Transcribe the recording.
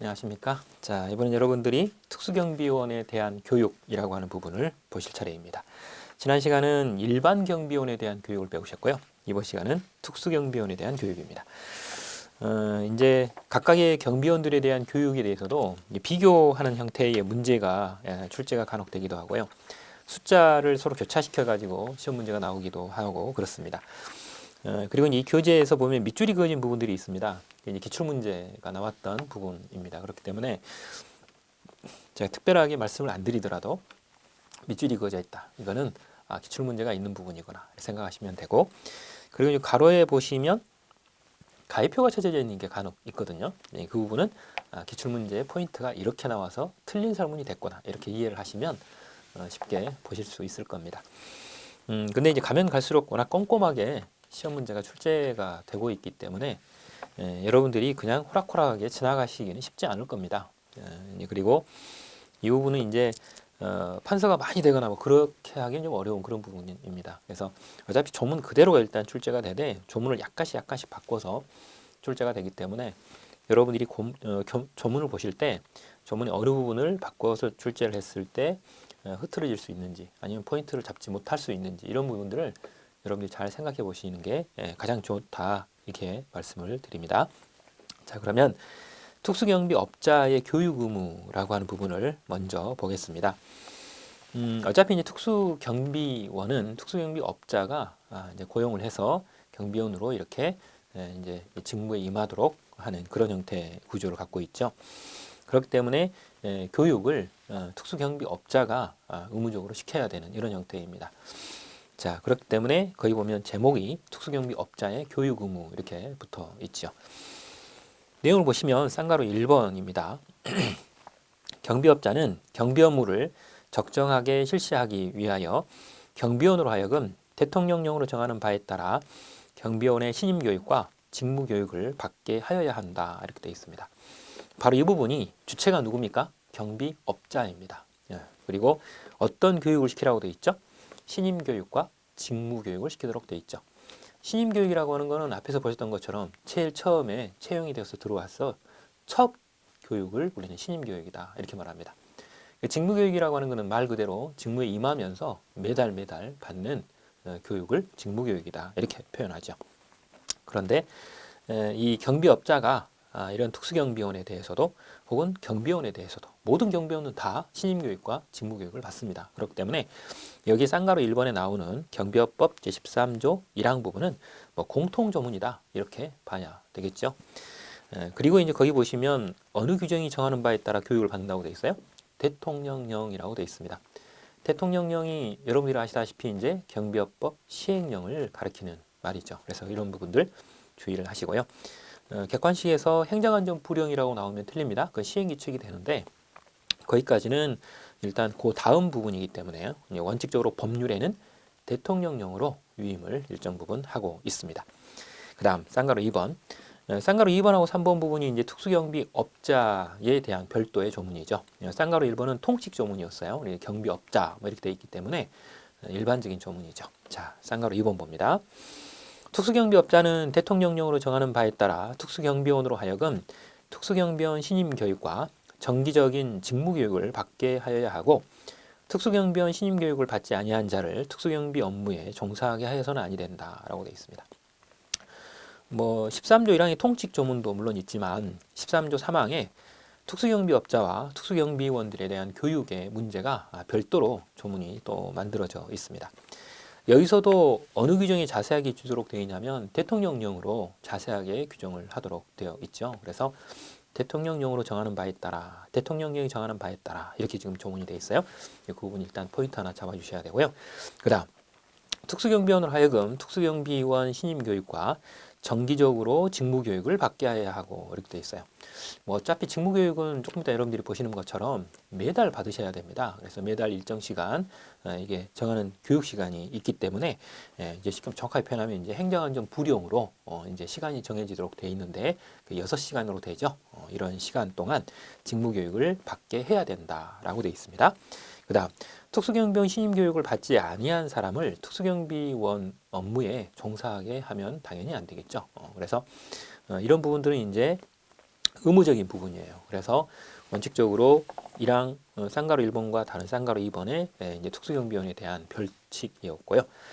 안녕하십니까. 자, 이번엔 여러분들이 특수경비원에 대한 교육이라고 하는 부분을 보실 차례입니다. 지난 시간은 일반 경비원에 대한 교육을 배우셨고요. 이번 시간은 특수경비원에 대한 교육입니다. 어, 이제 각각의 경비원들에 대한 교육에 대해서도 비교하는 형태의 문제가 예, 출제가 간혹 되기도 하고요. 숫자를 서로 교차시켜 가지고 시험 문제가 나오기도 하고 그렇습니다. 어, 그리고 이 교재에서 보면 밑줄이 그어진 부분들이 있습니다. 기출 문제가 나왔던 부분입니다. 그렇기 때문에 제가 특별하게 말씀을 안 드리더라도 밑줄이 그어져 있다. 이거는 아, 기출 문제가 있는 부분이구나 생각하시면 되고 그리고 이 가로에 보시면 가위표가 쳐져 있는 게 간혹 있거든요. 네, 그 부분은 아, 기출 문제의 포인트가 이렇게 나와서 틀린 설문이 됐구나 이렇게 이해를 하시면 어, 쉽게 보실 수 있을 겁니다. 음, 근데 이제 가면 갈수록 워낙 꼼꼼하게 시험 문제가 출제가 되고 있기 때문에 예, 여러분들이 그냥 호락호락하게 지나가시기는 쉽지 않을 겁니다. 예, 그리고 이 부분은 이제 어, 판서가 많이 되거나 뭐 그렇게 하기는 좀 어려운 그런 부분입니다. 그래서 어차피 조문 그대로가 일단 출제가 되되 조문을 약간씩 약간씩 바꿔서 출제가 되기 때문에 여러분들이 고, 어, 겨, 조문을 보실 때 조문의 어느 부분을 바꿔서 출제를 했을 때 어, 흐트러질 수 있는지 아니면 포인트를 잡지 못할 수 있는지 이런 부분들을 여러분들이 잘 생각해 보시는 게 예, 가장 좋다 이렇게 말씀을 드립니다. 자 그러면 특수경비 업자의 교육 의무라고 하는 부분을 먼저 보겠습니다. 음, 어차피 이제 특수경비원은 특수경비업자가 아, 이제 고용을 해서 경비원으로 이렇게 예, 이제 직무에 임하도록 하는 그런 형태 구조를 갖고 있죠. 그렇기 때문에 예, 교육을 어, 특수경비업자가 아, 의무적으로 시켜야 되는 이런 형태입니다. 자, 그렇기 때문에 거기 보면 제목이 특수경비업자의 교육 의무 이렇게 붙어 있죠. 내용을 보시면 쌍가로 1번입니다. 경비업자는 경비 업무를 적정하게 실시하기 위하여 경비원으로 하여금 대통령령으로 정하는 바에 따라 경비원의 신임 교육과 직무 교육을 받게 하여야 한다 이렇게 되어 있습니다. 바로 이 부분이 주체가 누굽니까? 경비업자입니다. 예. 그리고 어떤 교육을 시키라고 되어 있죠? 신임 교육과 직무 교육을 시키도록 되어 있죠. 신임 교육이라고 하는 거는 앞에서 보셨던 것처럼 제일 처음에 채용이 되어서 들어와서 첫 교육을 우리는 신임 교육이다 이렇게 말합니다. 직무 교육이라고 하는 것은 말 그대로 직무에 임하면서 매달 매달 받는 어, 교육을 직무 교육이다 이렇게 표현하죠. 그런데 이 경비업자가 아, 이런 특수경비원에 대해서도 혹은 경비원에 대해서도 모든 경비원은 다 신임교육과 직무교육을 받습니다. 그렇기 때문에 여기 쌍가로 1번에 나오는 경비업법 제13조 1항 부분은 뭐 공통조문이다 이렇게 봐야 되겠죠. 에, 그리고 이제 거기 보시면 어느 규정이 정하는 바에 따라 교육을 받는다고 돼 있어요? 대통령령이라고 돼 있습니다. 대통령령이 여러분들이 아시다시피 이제 경비업법 시행령을 가리키는 말이죠. 그래서 이런 부분들 주의를 하시고요. 어, 객관식에서 행정안전 불용이라고 나오면 틀립니다. 그 시행규칙이 되는데 거기까지는 일단 그 다음 부분이기 때문에 원칙적으로 법률에는 대통령령으로 유임을 일정 부분 하고 있습니다. 그 다음 쌍가로 2번 어, 쌍가로 2번하고 3번 부분이 이제 특수경비업자에 대한 별도의 조문이죠. 어, 쌍가로 1번은 통식 조문이었어요. 경비업자 뭐 이렇게 돼 있기 때문에 일반적인 조문이죠. 자, 쌍가로 2번 봅니다. 특수경비업자는 대통령령으로 정하는 바에 따라 특수경비원으로 하여금 특수경비원 신임 교육과 정기적인 직무 교육을 받게 하여야 하고 특수경비원 신임 교육을 받지 아니한 자를 특수경비 업무에 종사하게 하여서는 아니 된다라고 되어 있습니다. 뭐 13조 1항의 통칙 조문도 물론 있지만 13조 3항에 특수경비업자와 특수경비원들에 대한 교육의 문제가 별도로 조문이 또 만들어져 있습니다. 여기서도 어느 규정이 자세하게 주도록 되어 있냐면 대통령령으로 자세하게 규정을 하도록 되어 있죠. 그래서 대통령령으로 정하는 바에 따라 대통령령이 정하는 바에 따라 이렇게 지금 조문이 되어 있어요. 그 부분 일단 포인트 하나 잡아주셔야 되고요. 그 다음 특수경비원으로 하여금 특수경비원 신임 교육과 정기적으로 직무 교육을 받게 해야 하고 이렇게 되어 있어요. 뭐 어차피 직무 교육은 조금 이따 여러분들이 보시는 것처럼 매달 받으셔야 됩니다. 그래서 매달 일정 시간 어, 이게 정하는 교육 시간이 있기 때문에 예, 이제 지금 정확하게 표현하면 이제 행정안전 불용으로 어 이제 시간이 정해지도록 돼 있는데 그 6시간으로 되죠. 어 이런 시간 동안 직무 교육을 받게 해야 된다라고 돼 있습니다. 그다음 특수경비원 신임 교육을 받지 아니한 사람을 특수경비원 업무에 종사하게 하면 당연히 안 되겠죠. 어, 그래서 어, 이런 부분들은 이제 의무적인 부분이에요. 그래서 원칙적으로 1항 어, 쌍가루 1번과 다른 쌍가루 2번의 예, 이제 특수경비원에 대한 별칙이었고요.